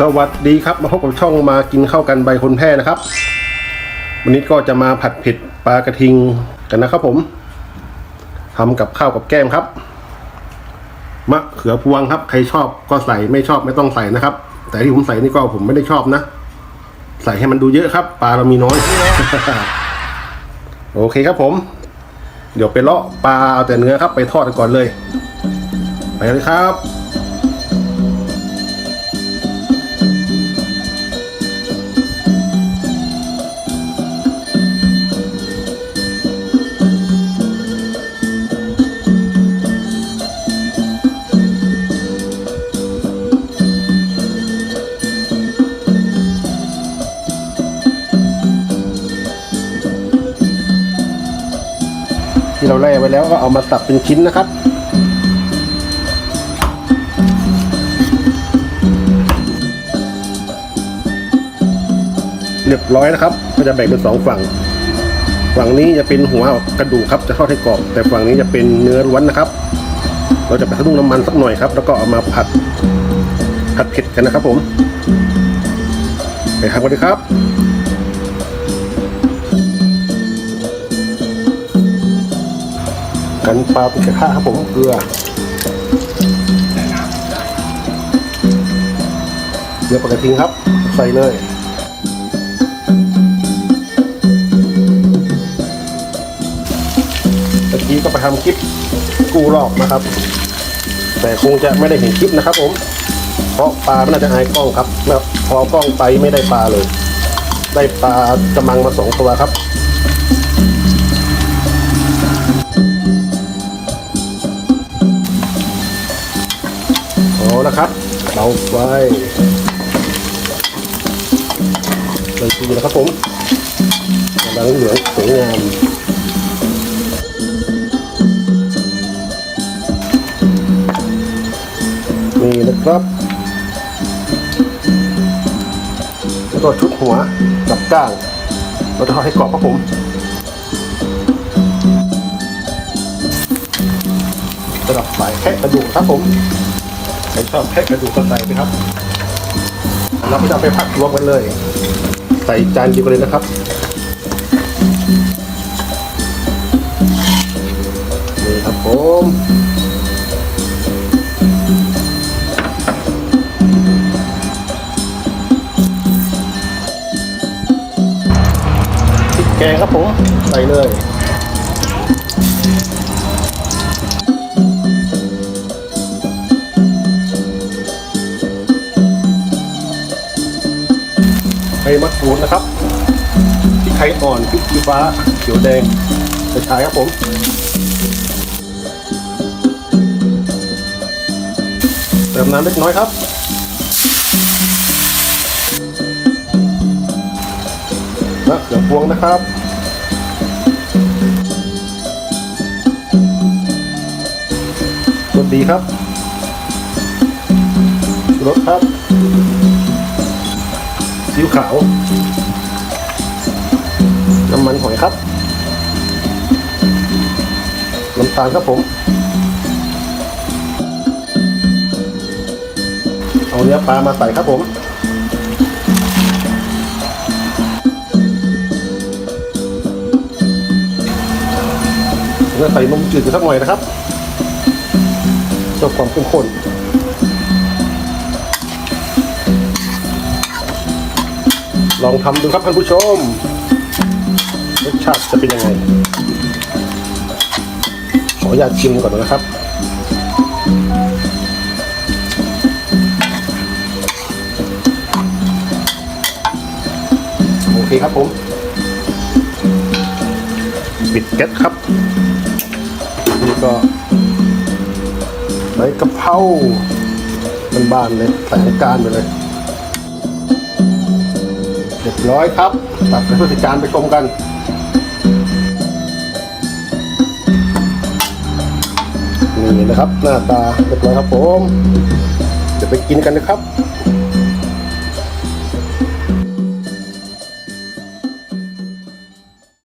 สวัสดีครับมาพบกับช่องมากินข้าวกันใบคนแพร่นะครับ วันนี้ก็จะมาผัดเผ็ดปลากระทิงกันนะครับผมทำกับข้าวกับแก้มครับมะเขือพวงครับ ใครชอบก็ใส่ไม่ชอบไม่ต้องใส่นะครับ แต่ที่ผมใส่นี่ก็ผมไม่ได้ชอบนะ ใส่ให้มันดูเยอะครับ ปลาเรามีน้อย โอเคครับผม เดี๋ยวไปเลาะปลาเอาแต่เนื้อครับ ไปทอดกันก่อนเลย ไปเลยครับ ที่เราแล่ไว้แล้วก็เอามาตัดเป็นชิ้นนะครับ เรียบร้อยนะครับ ก็จะแบ่งเป็นสองฝั่ง ฝั่งนี้จะเป็นหัวกระดูกครับ จะทอดให้กรอบ แต่ฝั่งนี้จะเป็นเนื้อล้วนนะครับ เราจะไปทุ่งน้ำมันสักหน่อยครับ แล้วก็เอามาผัดผัดเผ็ดกันนะครับผม ไปครับกันเลยครับ กันปลาปิกระทะครับผมเกลือเกลือปลากระทิงครับ ใส่เลยตะกี้ก็ไปทำคลิปกูรอบนะครับ แต่คงจะไม่ได้เห็นคลิปนะครับผม เพราะปลามันน่าจะอายกล้องครับแล้วพอกล้องไปไม่ได้ปลาเลย ได้ปลากระมังมาสองตัวครับ เอาละครับเราไฟเลยทีนะครับผมกำลังเหลืองสวยงามนี่นะครับแล้วก็ชุดหัวกับก้างเราจะทอดให้กรอบครับผมสำหรับสายแคะกระดูกครับผม ใครชอบแพ็กกระดูกก็ใส่ไปครับ เราก็จะไปพักรวมกันเลย ใส่จานเดียวกันเลยนะครับนี่ครับผมพริกแกงครับผม ใส่เลย มะกรูดนะครับพริกไทยอ่อนพริกชี้ฟ้าเขียวแดงกระชายครับผมเติมน้ำเล็กน้อยครับมะเขือพวงนะครับรสดีครับรสครับ ซีอิ๊วขาว น้ำมันหอยครับ น้ำตาลครับผม เอาเนื้อปลามาใส่ครับผมแล้วใส่นมจืดสักหน่อยนะครับเพื่อความเข้มข้น ลองทำดูครับท่านผู้ชมรสชาติจะเป็นยังไง ขออนุญาตชิมก่อนนะครับ โอเคครับผมปิดแก๊สครับ นี่ก็ใบกะเพรามันบานเลยใส่ในการไปเลย เรียบร้อยครับตัดไปพฤติกานไปชมกันนี่นะครับ หน้าตาเรียบร้อยครับผมเดี๋ยวไปกินกันนะครับ